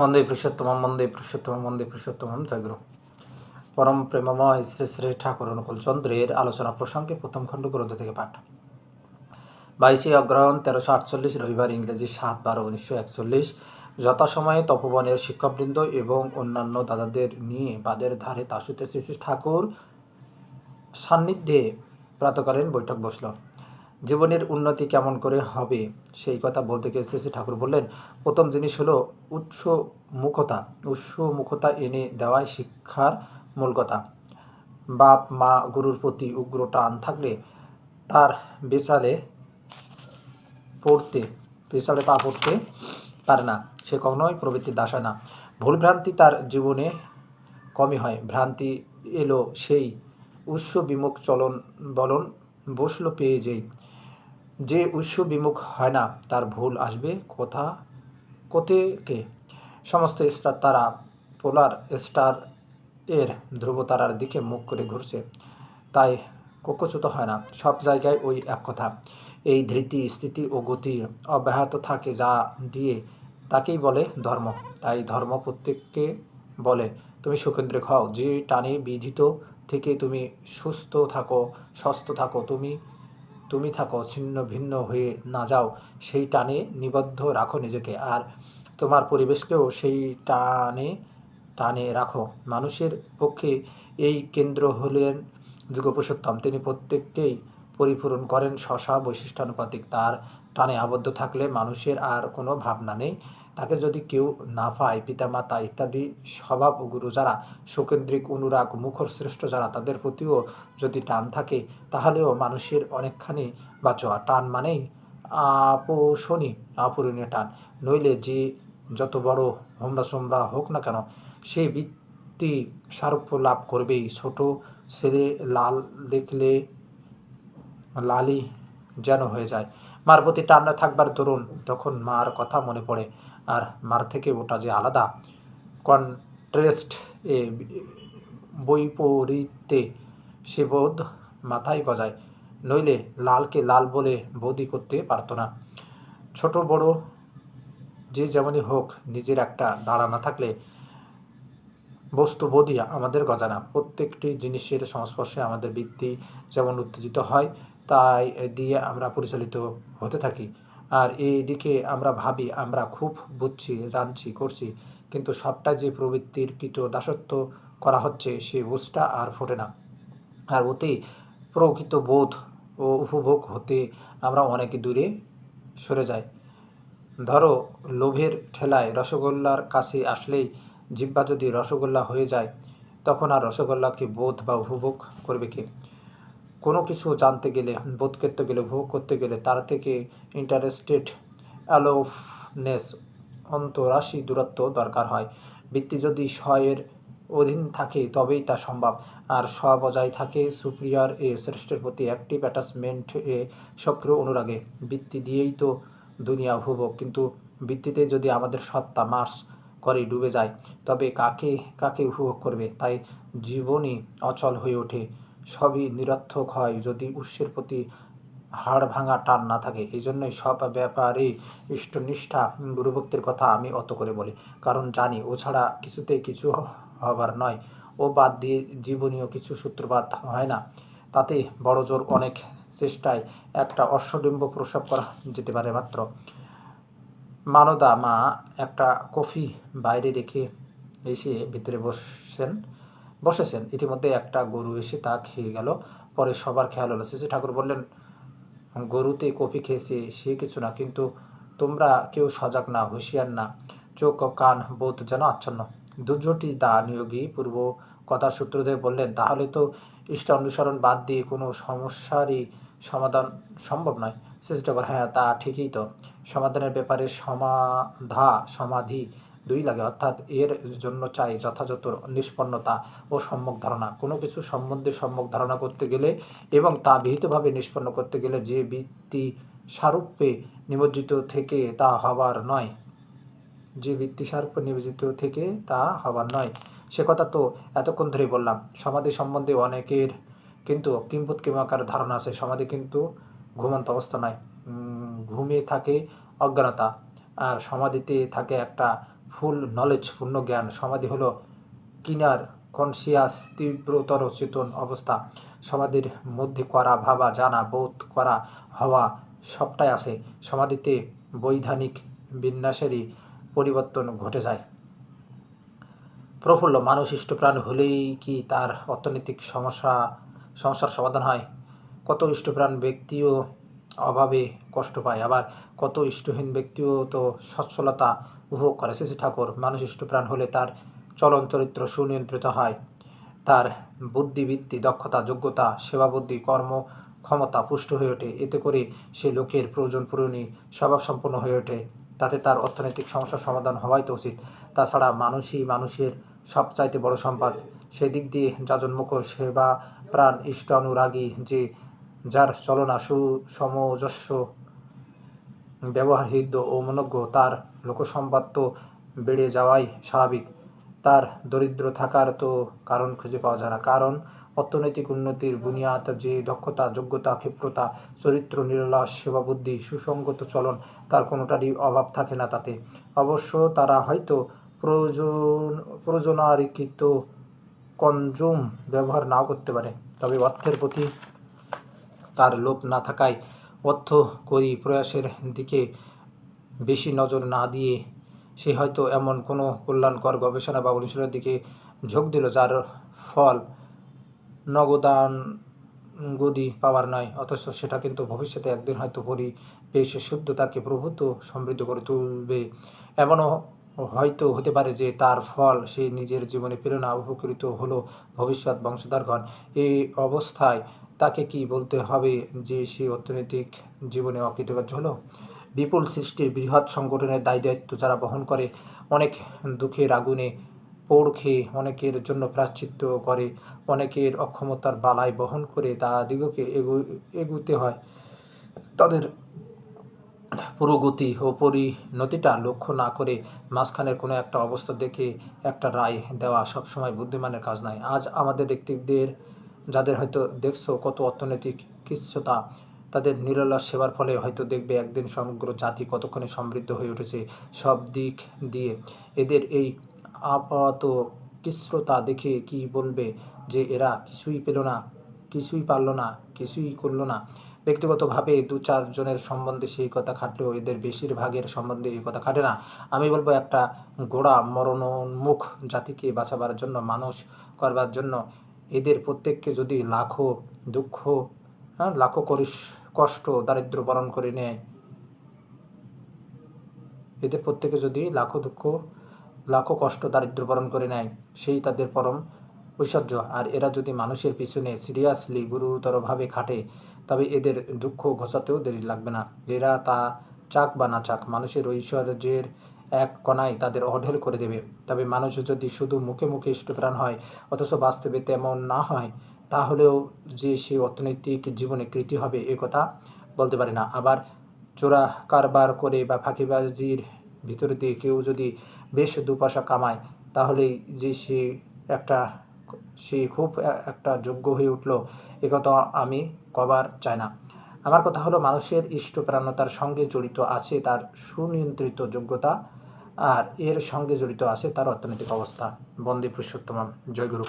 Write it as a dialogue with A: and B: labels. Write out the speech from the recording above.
A: মন্দে পুরুষোত্তম মন্দে পুরুষোত্তম মন্দে পুরুষোত্তম জয়গুরু। পরম প্রেমময় শ্রী শ্রী ঠাকুর অনুকূল চন্দ্রের আলোচনা প্রসঙ্গে প্রথম খণ্ড গ্রন্থ থেকে পাঠ। বাইশে অগ্রহণ তেরোশো আটচল্লিশ, রবিবার ইংরেজি সাত বারো উনিশশো একচল্লিশ। যথাসময়ে তপবনের শিক্ষকবৃন্দ এবং অন্যান্য দাদাদের নিয়ে বাদের ধারে তাসুতে শ্রী শ্রী ঠাকুর সান্নিধ্যে প্রাতকালীন বৈঠক বসল। জীবনের উন্নতি কেমন করে হবে? সেই কথা বলতে গিয়ে শ্রী ঠাকুর বললেন, প্রথম জিনিস হলো উৎস মুখতা উৎস মুখতা এনে দেওয়াই শিক্ষার মূল কথা। বাপ, মা, গুরুর প্রতি উগ্র টান থাকলে তার বেচালে পড়তে পেছালে পা পড়তে পারে না। সে কখনোই প্রবৃত্তির দাস না। ভুল ভ্রান্তি তার জীবনে কমই হয়। ভ্রান্তি এলো সেই উৎস বিমুখ চলন বলন বসল পেয়ে যেই। যে উৎস বিমুখ হয় না, তার ভুল আসবে কোথা কোথেকে সমস্ত স্টার তারা, পোলার স্টার এর ধ্রুবতারার দিকে মুখ করে ঘুরছে। তাই কোকোচ্যুত হয় না, সব জায়গায় ওই এক কথা। এই ধৃতি, স্থিতি ও গতি অব্যাহত থাকে যা দিয়ে তাকেই বলে ধর্ম। তাই ধর্ম প্রত্যেককে বলে, তুমি সুকেন্দ্রিক হও যে টানে বিধিত থেকে তুমি সুস্থ থাকো সুস্থ থাকো, তুমি তুমি থাকো, ছিন্ন ভিন্ন হয়ে না যাও, সেই টানে নিবদ্ধ রাখো নিজেকে। আর তোমার পরিবেশকেও সেই টানে টানে রাখো। মানুষের পক্ষে এই কেন্দ্র হলেন যুগপুরুষোত্তম তিনি প্রত্যেককেই পরিপূরণ করেন শশা বৈশিষ্ট্যানুপাতিক। তার টানে আবদ্ধ থাকলে মানুষের আর কোনো ভাবনা নেই। তাকে যদি কেউ না পায় পিতামাতা ইত্যাদি স্বভাব গুরু যারা সুকেন্দ্রিক অনুরাগ, মুখর শ্রেষ্ঠ যারা তাদের প্রতিও যদি টান থাকে, তাহলেও মানুষের অনেকখানি বাঁচোয়া টান মানেই আপোষণী অপূরণীয় টান। নইলে যে যত বড় হোমরা সোমরা হোক না কেন, সে বৃত্তি সারূপ্য লাভ করবেই। ছোট ছেলে লাল দেখলে লালই যেন হয়ে যায়। মার প্রতি টান থাকবার দরুন। তখন মার কথা মনে পড়ে। আর মার থেকে ওটা যে আলাদা। কন্ট্রেস্ট এ বৈপরীতে সে বোধ মাথায় গজায়। নইলে লালকে লাল বলে বোধই করতে পারতো না। ছোট বড় যে যেমনই হোক নিজের একটা দাঁড়া না থাকলে বস্তুবোধই আমাদের গজানা প্রত্যেকটি জিনিসের সংস্পর্শে আমাদের বৃত্তি যেমন উত্তেজিত হয় তাই দিয়ে আমরা পরিচালিত হতে থাকি। আর এই দিকে আমরা ভাবি, আমরা খুব বুঝছি, জানছি, করছি, কিন্তু সবটা যে প্রবৃত্তির কৃত দাসত্ব করা হচ্ছে, সে বুঝটা আর ফোটে না। আর ওতে প্রকৃত বোধ ও উপভোগ হতে আমরা অনেক দূরে সরে যাই। ধরো, লোভের ঠেলায় রসগোল্লার কাছে আসলেই জিব্বা যদি রসগোল্লা হয়ে যায়, তখন আর রসগোল্লাকে বোধ বা উপভোগ করবে কে? কোনো কিছু জানতে গেলে, বোধ করতে গেলে, উপভোগ করতে গেলে তার থেকে ইন্টারেস্টেড অ্যালোফনেস অন্তরাশি দূরত্ব দরকার হয়। বৃত্তি যদি স্বয়ের অধীন থাকে, তবেই তা সম্ভব। আর স্ব বজায় থাকে, সুপ্রিয়ার এ শ্রেষ্ঠের প্রতি অ্যাক্টিভ অ্যাটাচমেন্ট এ সক্রিয় অনুরাগে। বৃত্তি দিয়েই তো দুনিয়া উপভোগ, কিন্তু বৃত্তিতে যদি আমাদের সত্তা মার্স করে ডুবে যায়, তবে কাকে কাকে উপভোগ করবে? তাই জীবনই অচল হয়ে ওঠে। সবই নিরর্থক হয় যদি উৎসের প্রতি হাড় ভাঙা টান না থাকে। এই জন্যই সব ব্যাপারে ইষ্টনিষ্ঠা গুরুভক্তির কথা আমি অত করে বলি। কারণ জানি, ও ছাড়া কিছুতেই কিছু হবার নয়। ও বাদ দিয়ে জীবনীয় কিছু সূত্রপাত হয় না। তাতে বড় জোর অনেক চেষ্টায় একটা অশ্বডিম্ব প্রসব করা যেতে পারে মাত্র। মানদা মা একটা কফি বাইরে রেখে এসে ভিতরে বসছেন বসেছেন। ইতিমধ্যে একটা গরু এসে তা খেয়ে গেল। পরে সবার খেয়াল হলো। শেষে ঠাকুর বললেন, গরুতে কফি খেয়েছে, সে কিছু না। কিন্তু তোমরা কেউ সজাগ না, হুঁশিয়ার না। চোখ কান বোধ যেন আচ্ছন্ন। দুর্যোটি দা নিয়োগী পূর্ব কথার সূত্র দিয়ে বললেন, তাহলে তো ইষ্ট অনুসরণ বাদ দিয়ে কোনো সমস্যারই সমাধান সম্ভব নয়। শেষে ঠাকুর হ্যাঁ তা ঠিকই তো। সমাধানের ব্যাপারে সমাধা সমাধি দুই লাগে, অর্থাৎ এর জন্য চাই যথাযথ নিষ্পন্নতা ও সম্যক ধারণা। কোনো কিছু সম্বন্ধে সম্যক ধারণা করতে গেলে এবং তা বিহিতভাবে নিষ্পন্ন করতে গেলে যে বৃত্তি সারূপ্যে নিমজ্জিত থেকে তা হবার নয়। যে বৃত্তি সারূপ্যে নিমজ্জিত থেকে তা হবার নয়। সে কথা তো এতক্ষণ ধরেই বললাম। সমাধি সম্বন্ধে অনেকের কিন্তু কিম্পুত কিমাকার ধারণা আছে। সমাধি কিন্তু ঘুমন্ত অবস্থা নয়। ঘুমিয়ে থাকে অজ্ঞানতা। আর সমাধিতে থাকে একটা ফুল নলেজ পূর্ণ জ্ঞান। সমাধি হলো কিনার কনসিয়াস তীব্রতর, চেতন অবস্থা। সমাধির মধ্যে করা, ভাবা, জানা, বোধ করা, হওয়া, সবটাই আসে। সমাধিতে বৈধানিক বিন্যাসেরই পরিবর্তন ঘটে যায়। প্রফুল্ল মানুষ ইষ্টপ্রাণ হলেই কি তার অর্থনৈতিক সমস্যা, সমস্যার সমাধান হয়? কত ইষ্টপ্রাণ ব্যক্তিও অভাবে কষ্ট পায়। আবার কত ইষ্টহীন ব্যক্তিও তো সচ্ছলতা উপভোগ করে। শ্রী ঠাকুর মানুষ ইষ্টপ্রাণ হলে তার চলন চরিত্র সুনিয়ন্ত্রিত হয়। তার বুদ্ধিবৃত্তি, দক্ষতা, যোগ্যতা, সেবাবুদ্ধি, কর্ম ক্ষমতা পুষ্ট হয়ে ওঠে। এতে করে সে লোকের প্রয়োজন পূরণী স্বভাবসম্পন্ন হয়ে ওঠে। তাতে তার অর্থনৈতিক সমস্যার সমাধান হওয়াই তো উচিত। তাছাড়া মানুষই মানুষের সবচাইতে বড় সম্পদ। সেদিক দিয়ে যাজন মুখর সেবা প্রাণ, ইষ্ট, অনুরাগী যে যার চলনা সুসমজস্ব ব্যবহার হৃদ্য ও মনজ্ঞ, তার লোকসম্পদ তো বেড়ে যাওয়াই স্বাভাবিক। তার দরিদ্র থাকার তো কারণ খুঁজে পাওয়া যায় না। কারণ, অর্থনৈতিক উন্নতির বুনিয়াদ যে দক্ষতা, যোগ্যতা, ক্ষিপ্রতা, চরিত্র, নিরলাস, সেবাবুদ্ধি, সুসংগত চলন, তার কোনোটারই অভাব থাকে না তাতে। অবশ্য তারা হয়তো প্রয়োজন, প্রয়োজনারিকৃত কনজুম ব্যবহার নাও করতে পারে। তবে অর্থের প্রতি তার লোভ না থাকায় অর্থ করি প্রয়াসের দিকে বেশি নজর না দিয়ে সে হয়তো এমন কোনো কল্যাণকর গবেষণা বা অনুশীলনের দিকে ঝোঁক দিল, যার ফল নগদান গদি পাওয়ার নয়। অথচ সেটা কিন্তু ভবিষ্যতে একদিন হয়তো পরিবেশ শুদ্ধতাকে প্রভূত সমৃদ্ধ করে তুলবে। এমনও হয়তো হতে পারে যে তার ফল সে নিজের জীবনে প্রেরণা উপকৃত হলো ভবিষ্যৎ বংশধরগণ। এই অবস্থায় তাকে কি বলতে হবে যে সে অর্থনৈতিক জীবনে অকৃতকার্য হলো? বিপুল সৃষ্টির বৃহৎ সংগঠনের দায় দায়িত্ব যারা বহন করে, অনেক দুঃখের আগুনে পৌড় খেয়ে অনেকের জন্য প্রাশ্চিত্য করে, অনেকের অক্ষমতার বালায় বহন করে তা দিগকে এগু, এগুতে হয়। তাদের পুরোগতি ও পরিণতিটা লক্ষ্য না করে মাঝখানের কোনো একটা অবস্থা দেখে একটা রায় দেওয়া সবসময় বুদ্ধিমানের কাজ নয়। আজ আমাদের ব্যক্তিদের যাদের হয়তো দেখছ কত অর্থনৈতিক কিচ্ছতা, তাদের নিরলস সেবার ফলে হয়তো দেখবে একদিন সমগ্র জাতি কতক্ষণে সমৃদ্ধ হয়ে উঠেছে সব দিক দিয়ে। এদের এই আপাত কৃচ্ছ্রতা দেখে কি বলবে যে এরা কিছুই পেল না, কিছুই পারল না, কিছুই করল না? ব্যক্তিগতভাবে দু চারজনের সম্বন্ধে সেই কথা খাটলেও এদের বেশিরভাগের সম্বন্ধে এই কথা খাটে না। আমি বলব একটা গোড়া মরণোন্মুখ জাতিকে বাঁচাবার জন্য, মানুষ করবার জন্য এদের প্রত্যেককে যদি লাখো দুঃখ হ্যাঁ লাখো কষ্ট, দারিদ্র বরণ করে নেয়, এদের প্রত্যেকে যদি লাখো দুঃখ, লাখো কষ্ট, দারিদ্র বরণ করে নেয়, সেই তাদের পরম ঐশ্বর্য। আর এরা যদি মানুষের পিছনে সিরিয়াসলি গুরুতরভাবে খাটে, তবে এদের দুঃখ ঘোষাতেও দেরি লাগবে না। এরা তা চাক বা না চাক, মানুষের ঐশ্বর্যের এক কণায় তাদের অঢেল করে দেবে। তবে মানুষ যদি শুধু মুখে মুখে ইষ্টপ্রাণ হয়, অথচ বাস্তবে তেমন না হয়, তাহলেও যে সে অর্থনৈতিক জীবনে কৃতি হবে এ কথা বলতে পারে না। আবার চোরা কারবার করে বা ফাঁকিবাজির ভিতরে দিয়ে কেউ যদি বেশ দু পয়সা কামায়, তাহলেই যে সে একটা, সে খুব একটা যোগ্য হয়ে উঠল, এ কথা আমি কবার চাই না। আমার কথা হলো, মানুষের ইষ্টপ্রাণতার সঙ্গে জড়িত আছে তার সুনিয়ন্ত্রিত যোগ্যতা আর এর সঙ্গে জড়িত আছে তার অর্থনৈতিক অবস্থা। বন্দে পুরুষোত্তম জয়গুরু।